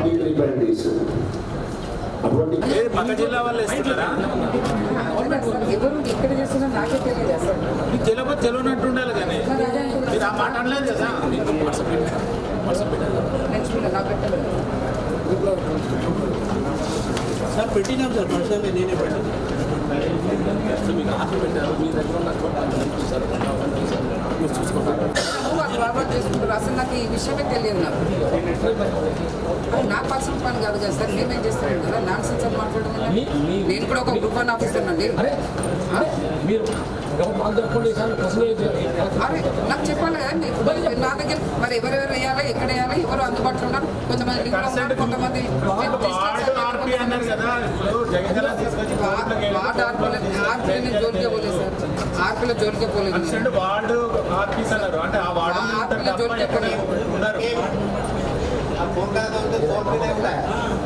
Public representatives పక్క జిల్లా వాళ్ళు ఇస్తున్నారా ఎవరు ఇక్కడ చేస్తున్నారు నాకే తెలియదు అసలు మీకు తెలియదు తెలియనట్టు ఉండాలి కానీ. మీరు ఆ మాట కదా? వాట్సాప్ వాట్సాప్ పెట్టాలి సార్ పెట్టినాం సార్ పర్సనల్గా నేనే పెట్టాను మీకు ఆఫర్ పెట్టారు మీ దగ్గర ఉన్న చూసారు మీరు చూసుకుంటారు. అసలు నాకు ఈ విషయమే తెలియదు నాకు. నా పర్సనల్ పని కాదు కదా సార్ మేమేం చేస్తాం కదా? నాన్ సెన్స్ అని మాట్లాడడం? నేను కూడా ఒక గ్రూప్ వన్ ఆఫీసర్ అండి. మీరు అరే నాకు చెప్పాలి నా దగ్గర మరి ఎవరెవరు వేయాలి ఎక్కడ వేయాలి ఎవరు అందుబాటులో ఉన్నారు? కొంతమంది కొంతమంది వార్డు ఆర్పీ అన్నారు కదా ఇప్పుడు జగిత్యాల తీసుకొచ్చి కోర్టులోకి వెళ్ళి వార్డు ఆర్పీలో ఆర్పీలో జోలికే పోలేదు సార్. ఆర్పీలో జోలికే పోలేదు. వార్డు ఆర్పీస్ అన్నారు. అంటే ఆ వార్డు ఆ ఆర్పీలో జోలికి పోలేదు. ఉన్నారు? ఫోన్ కాదు ఫోన్ లేకుండా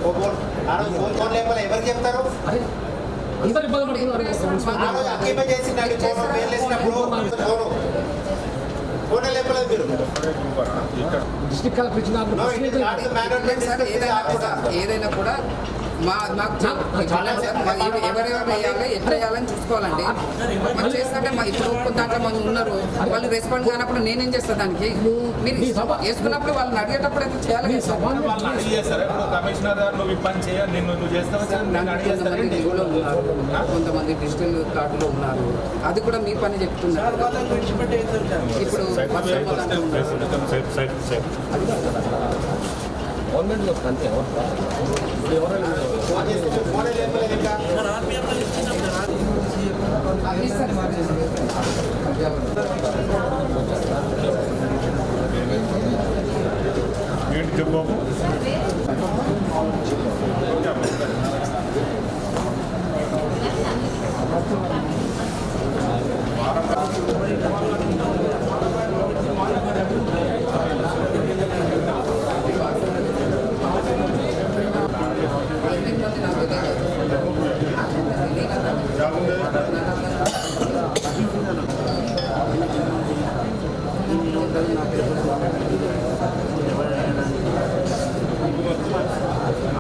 ఫోన్. ఆ ఎవరికి చెప్తారు? అందరు ఇబ్బంది పడుతున్నారు అక్కీపే ఫోన్ ఫోను ఫోన్ లేపలేదు మీరు. డిస్ట్రిక్ట్ కలెక్టర్ ఇచ్చినప్పుడు ఏదైనా కూడా మా మాకు ఎవరెవరు వేయాలి ఎట్లా వేయాలని చూసుకోవాలండి మరి చేస్తుంటే మా ఇప్పుడు దాంట్లో మంది ఉన్నారు వాళ్ళు రెస్పాండ్ కానప్పుడు నేనేం చేస్తా దానికి మీరు వేసుకున్నప్పుడు వాళ్ళని అడిగేటప్పుడు అయితే చేయాలి కొంతమంది డిజిటల్ కార్డులో ఉన్నారు అది కూడా మీ పని చెప్తున్నారు అంతే ఇప్పుడు Pakistan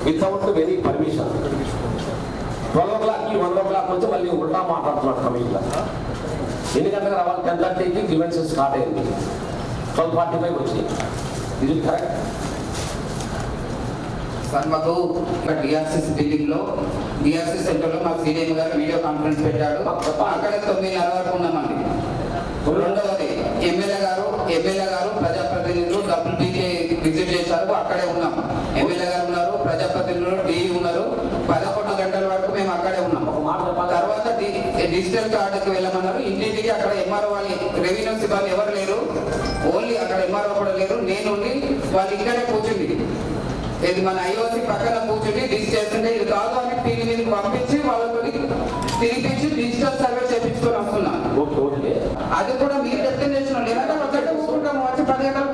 without very permission. Twelve ఓ క్లాక్కి వన్ ఓ క్లాక్ వచ్చి మళ్ళీ ఉల్టా మాట్లాడుతున్నాడు కమిటీలో. ఎన్ని గంటలకు రావాలి టెన్ థర్టీకి గ్రివెన్సెస్ స్టార్ట్ అయింది ట్వెల్వ్ ఫార్టీ ఫైవ్ వచ్చి ఇది కరెక్ట్ సార్ మాకు డిఆర్సిస్ బిల్డింగ్లో డిఆర్సిస్ సెంటర్లో మా గారు వీడియో కాన్ఫరెన్స్ పెట్టాడు అక్కడ తొమ్మిదిన్నర వరకు ఉన్నామండి. రెండవది ఎమ్మెల్యే గారు ఎమ్మెల్యే గారు ప్రజాప్రతినిధులు డబ్బులు విజిట్ చేశారు. అక్కడే ఉన్నాం ప్రజాప్రతినిధులు డిఈ ఉన్నారు పదకొండు గంటల వరకు మేము అక్కడే ఉన్నాం. ఒక మాట. తర్వాత డిజిటల్ కార్డుకి వెళ్ళమన్నారు. ఇంటింటికి అక్కడ ఎంఆర్ఓ వాళ్ళ రెవెన్యూ సిబ్బంది ఎవరు లేరు. ఓన్లీ అక్కడ ఎంఆర్ఓ కూడా లేరు. నేను వాళ్ళు ఇక్కడే కూర్చుంది ఇది మన ఐఓసి పక్కన కూర్చుని డిస్ చేస్తుంటే ఇది కాదు అని టీవీ మీదకి పంపించి వాళ్ళతో తిరిపించి డిజిటల్ సర్వే చేపించుకొని వస్తున్నాను అది కూడా మీరు చేసిన లేదంటే ఒకటే కూర్చుంటాము వచ్చి పది గంటలు కూర్చుంటామండి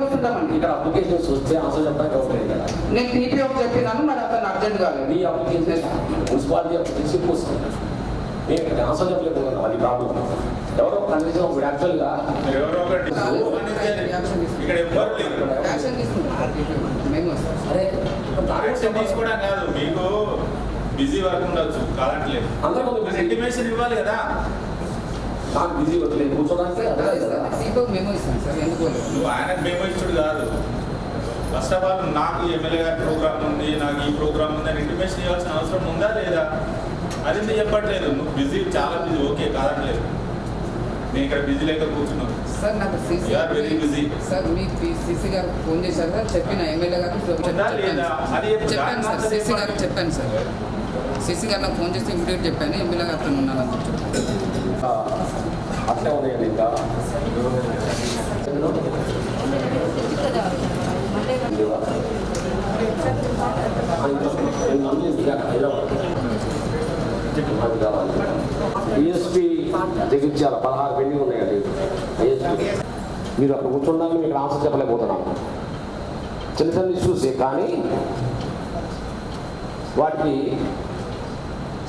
ఇక్కడ అప్లికేషన్స్ వస్తే ఆన్సర్ చెప్పడానికి అవసరం కదా నేను టీపీఓ చెప్పినాను మరి అతను అర్జెంట్ కాలేదు మీ అప్లికేషన్ మున్సిపాలిటీ అప్లికేషన్ వస్తుంది. నేను ఇక్కడ ఆన్సర్ చెప్పలేకపోతున్నాను అది ప్రాబ్లం ఎవరో కనీసం ఇప్పుడు యాక్చువల్గా అరే తీసుకోవడం కాదు మీకు బిజీ వర్క్ ఉండొచ్చు కాదంటలేదు. అందరూ. ఇంటిమేషన్ ఇవ్వాలి కదా. నాకు బిజీ వట్లేదు కూర్చోడానికి అదే కదా దీపక్ మేము ఇస్తాం సార్ ఎందుకు లేదు నువ్వు ఆయనకు మేము ఇచ్చుడు కాదు. ఫస్ట్ ఆఫ్ ఆల్ నాకు ఎమ్మెల్యే గారి ప్రోగ్రామ్ ఉంది నాకు ఈ ప్రోగ్రామ్ ఉంది అని ఇంటిమేషన్ ఇవ్వాల్సిన అవసరం ఉందా లేదా? అది ఎందుకు చెప్పట్లేదు. నువ్వు బిజీ చాలా బిజీ ఓకే కాదట్లేదు నేను ఇక్కడ బిజీ లేక కూర్చున్నాను. సార్ నాకు సీసీ very busy. సార్ మీ సీసీ గారు ఫోన్ చేశారు సార్ చెప్పిన ఎమ్మెల్యే గారు చెప్పాను లేదా? అది సార్. సీసీ గారికి చెప్పాను సార్. సిసి గారు నాకు ఫోన్ చేసి ఇమీడియట్ చెప్పాను. ఎమ్మెల్యే గారితో ఉన్నానని చెప్పాను అట్లే ఉన్నాయండి ఇంకా పదహారు పెండింగ్ ఉన్నాయండి. డిఎస్పీ మీరు అక్కడ కూర్చుండాలని మీకు ఆన్సర్ చెప్పలేకపోతున్నాను. చిన్న చిన్న ఇష్యూసే కానీ వాటికి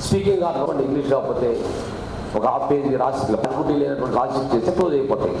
స్పీకింగ్ కాకపోతే ఇంగ్లీష్ కాకపోతే ఒక హాఫ్ పేజీ రాసి పనుకుంటే లేనటువంటి రాసి చేస్తే క్లోజ్ అయిపోతాయి.